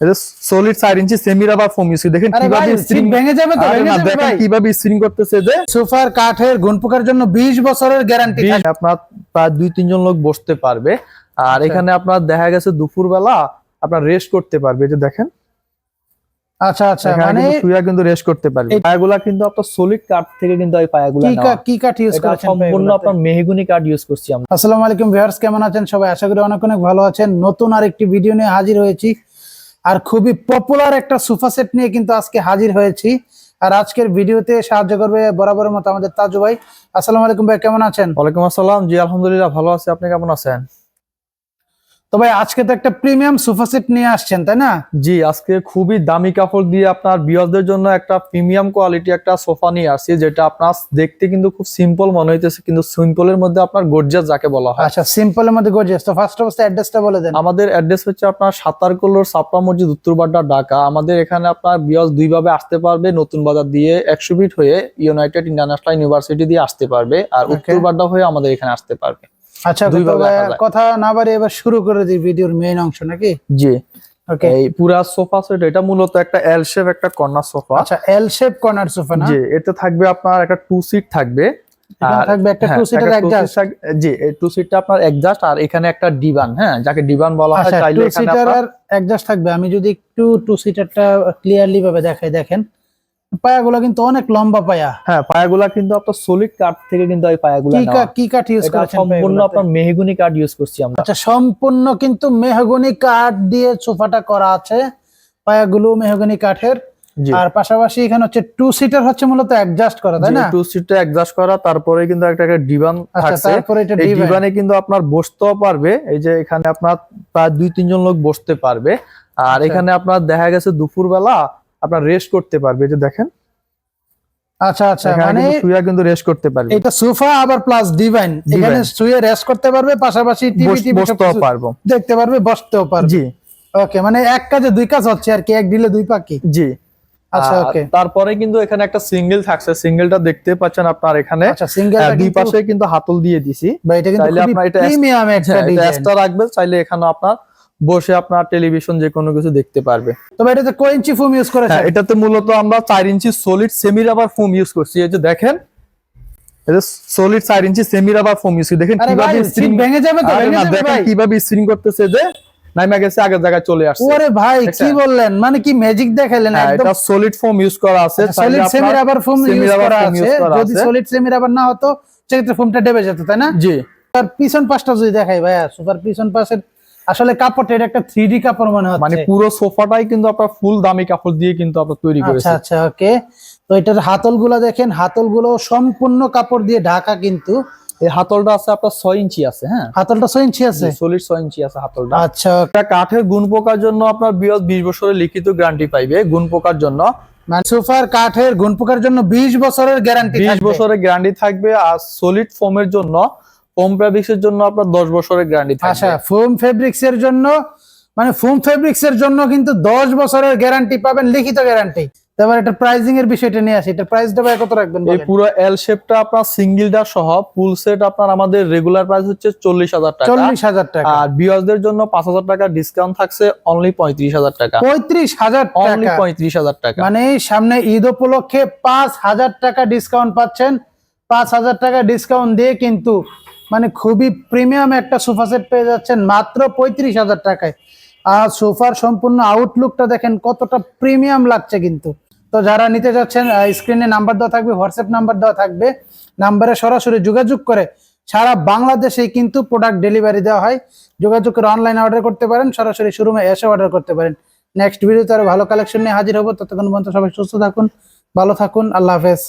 এটা সলিড চার inch semi rubber foam use দেখেন কীভাবে সিট ভেঙে যাবে তো ভেঙে যাবে ভাই। কীভাবে স্প্রিং করতেছে যে সোফার কাঠের জন্য 20 বছরের গ্যারান্টি আপনার প্রায় দুই তিনজন লোক বসতে পারবে। আর আচ্ছা। এখানে আপনার দেখা গেছে দুপুর বেলা আপনার রেস্ট করতে পারবে যে দেখেন। আচ্ছা আচ্ছা মানে কিন্তু কিন্তু রেস্ট করতে পারবে। পায়াগুলা কিন্তু আপনার সলিড কাঠ থেকে কিন্তু এই পায়াগুলা কি কি কাঠ ইউজ করেছেন সম্পূর্ণ আপনার মেহগুনি কাঠ ইউজ করছি আমরা। আসসালামু আলাইকুম ভিউয়ার্স কেমন আছেন? সবাই আশা করি অনেক অনেক ভালো আছেন। নতুন আর একটি ভিডিও নিয়ে হাজির হয়েছি। আর খুবই পপুলার একটা সোফা সেট নিয়ে কিন্তু আজকে হাজির হয়েছি। আর আজকের ভিডিওতে সাহায্য করবে বরাবরের মতো আমাদের তাজু ভাই। আসসালামু আলাইকুম ভাই, কেমন আছেন? ওয়ালাইকুম আসসালাম। জি, আলহামদুলিল্লাহ, ভালো আছি। আপনি কেমন আছেন? তো ভাই আজকে তো একটা প্রিমিয়াম সোফা সেট নিয়ে আসছেন তাই না? জি আজকে খুবই দামি কাপড় দিয়ে আপনার বিয়ারদের জন্য একটা প্রিমিয়াম কোয়ালিটি একটা সোফা নিয়ে আসছি যেটা আপনার দেখতে কিন্তু খুব সিম্পল মনে হইতেছে কিন্তু সিম্পলের মধ্যে আপনার গর্জিয়াস যাকে বলা হয়। আচ্ছা সিম্পলের মধ্যে গর্জিয়াস তো ফার্স্ট অবস্থা অ্যাড্রেসটা বলে দেন। আমাদের অ্যাড্রেস হচ্ছে আপনার সাতারকোলোর সাপড়া মসজিদ উত্তরবাড্ডা ঢাকা। আমাদের এখানে আপনার বিয়স দুইভাবে আসতে পারবে নতুন বাজার দিয়ে একশো ফিট হয়ে ইউনাইটেড ইন্টারন্যাশনাল ইউনিভার্সিটি দিয়ে আসতে পারবে আর. উত্তরবাড্ডা হয়ে আমাদের এখানে আসতে পারবে। আচ্ছা। কথা না বাড়ি এবার শুরু করে দিই ভিডিওর মেইন অংশ নাকি? জি। ওকে এই পুরা সোফা সেট এটা মূলত একটা এল শেপ একটা কর্নার সোফা। আচ্ছা এল শেপ কর্নার সোফা না? জি এতে থাকবে আপনার একটা টু সিট থাকবে। আর- থাকবে একটা টু সিটার অ্যাডজাস্ট জি এই টু সিটটা আপনার অ্যাডজাস্ট আর এখানে একটা হ্যাঁ যাকে বলা হয় আচ্ছা চাইলে এখানে আপনার- অ্যাডজাস্ট থাকবে। আমি যদি একটু টু সিটারটা ক্লিয়ারলি ভাবে দেখাই দেখেন। পায়াগুলো কিন্তু অনেক লম্বা পায়া। হ্যাঁ পায়াগুলা কিন্তু আপনার সলিড কাঠ থেকে কিন্তু এই পায়াগুলা কি। কি কাঠ ইউজ করেছেন সম্পূর্ণ আপনার মেহগুনি কাঠ ইউজ করছি আমরা। আচ্ছা সম্পূর্ণ কিন্তু মেহগনি কাঠ দিয়ে সোফাটা করা আছে। পায়াগুলো মেহগনি কাঠের আর পাশাপাশি এখানে হচ্ছে টু সিটার হচ্ছে মূলত অ্যাডজাস্ট করা তাই না? টু সিটটা অ্যাডজাস্ট করা তারপরে কিন্তু একটা একটা ডিবান আচ্ছা থাকছে। তারপরে এটা ডিবানে কিন্তু আপনার বসতেও পারবে। এই যে এখানে আপনার প্রায় দুই তিনজন লোক বসতে পারবে। আর আচ্ছা। এখানে আপনার দেখা গেছে দুপুর বেলা আপনার রেস্ট করতে পারবে যে দেখেন। আচ্ছা আচ্ছা মানে শুয়ে কিন্তু রেস্ট করতে পারবে। এটা সোফা আবার প্লাস ডিভাইন। এখানে। শুয়ে রেস্ট করতে পারবে পাশাপাশি টিভি টিভি বসতেও পারব। দেখতে পারবে বসতেও পারবে। জি। ওকে মানে এক কাজে দুই কাজ হচ্ছে আর কি এক দিলে দুই পাখি। জি। আচ্ছা ওকে। তারপরে কিন্তু এখানে একটা সিঙ্গেল থাকছে সিঙ্গেলটা দেখতে পাচ্ছেন আপনার এখানে। আচ্ছা সিঙ্গেল দুই পাশে কিন্তু হাতল দিয়ে দিছি। বা এটা কিন্তু প্রিমিয়াম একটা হ্যাঁ, এটা রাখবেন চাইলে এখানে আপনার বসে আপনার টেলিভিশন যে কোনো কিছু দেখতে পারবে। তবে এটাতে কয় ইঞ্চি ফোম ইউজ করেছে হ্যাঁ এটাতে মূলত আমরা চার inch solid semi rubber foam use করছি। এই যে দেখেন এটা সলিড চার inch semi rubber foam use দেখেন কীভাবে সিট স্প্রিং ভেঙে যাবে তো দেখেন ভাই। কীভাবে স্প্রিং করতেছে যে নাইমা গেছে আগের জায়গায় চলে আসছে। ওরে ভাই কি বললেন? মানে কি ম্যাজিক দেখাইলেন? হ্যাঁ, একদম এটা সলিড ফোম ইউজ করা আছে solid semi rubber foam use করা আছে। যদি। সলিড সেমি রাবার না হতো সেক্ষেত্রে ফোমটা ডেবে যেত তাই না? জি। তার পিছন পাশটা যদি দেখাই ভাইয়া সুপার পিছন পাশের আসলে কাপড়টা এটা একটা থ্রি কাপড় মনে মানে পুরো সোফাটাই কিন্তু আপনার ফুল দামি কাপড় দিয়ে কিন্তু আপনার তৈরি করেছে। আচ্ছা আচ্ছা ওকে। তো এটার হাতলগুলো দেখেন হাতলগুলো সম্পূর্ণ কাপড় দিয়ে ঢাকা কিন্তু। এই হাতলটা আছে আপনার ছয় ইঞ্চি আছে হ্যাঁ? হাতলটা ছয় ইঞ্চি আছে? সলিড ছয় ইঞ্চি আছে হাতলটা। আচ্ছা একটা কাঠের গুণ পোকার জন্য আপনার বিয়স বিশ বছরের লিখিত গ্যারান্টি পাইবে গুণ পোকার জন্য। মানে সোফার কাঠের গুণ পোকার জন্য বিশ বছরের গ্যারান্টি বিশ বছরের গ্যারান্টি থাকবে আর সলিড ফোমের জন্য ফোম ফ্যাব্রিক্স এর জন্য আপনার দশ বছরের গ্যারান্টি আচ্ছা ফোম ফেব্রিক্স এর জন্য মানে ফোম ফেব্রিক্স এর জন্য কিন্তু দশ বছরের গ্যারান্টি পাবেন লিখিত গ্যারান্টি এবার এটা প্রাইসিং এর বিষয়টা নিয়ে আসি এটা প্রাইসটা ভাই কত রাখবেন এই পুরো এল শেপটা আপনার সিঙ্গেলটা সহ ফুল সেট আপনার আমাদের রেগুলার প্রাইস হচ্ছে চল্লিশ হাজার টাকা। চল্লিশ হাজার টাকা। আর বিয়সদের জন্য পাঁচ হাজার টাকা ডিসকাউন্ট থাকছে অনলি পঁয়ত্রিশ হাজার টাকা। পঁয়ত্রিশ হাজার অনলি টাকা পঁয়ত্রিশ হাজার টাকা। মানে সামনে ঈদ উপলক্ষে পাঁচ হাজার টাকা ডিসকাউন্ট পাচ্ছেন। পাঁচ হাজার টাকা ডিসকাউন্ট দিয়ে কিন্তু মানে খুবই প্রিমিয়াম একটা সোফা সেট পেয়ে যাচ্ছেন মাত্র পঁয়ত্রিশ হাজার টাকায়। আর সোফার সম্পূর্ণ আউটলুকটা দেখেন কতটা প্রিমিয়াম লাগছে কিন্তু। তো যারা নিতে যাচ্ছেন স্ক্রিনে নাম্বার দেওয়া থাকবে হোয়াটসঅ্যাপ নাম্বার দেওয়া থাকবে নাম্বারে সরাসরি যোগাযোগ করে সারা বাংলাদেশেই কিন্তু প্রোডাক্ট ডেলিভারি দেওয়া হয়। যোগাযোগ করে অনলাইনে অর্ডার করতে পারেন, সরাসরি শোরুমে এসে অর্ডার করতে পারেন। নেক্সট ভিডিওতে আরও ভালো কালেকশন নিয়ে হাজির হব। ততক্ষণ পর্যন্ত সবাই সুস্থ থাকুন, ভালো থাকুন, আল্লাহ হাফেজ।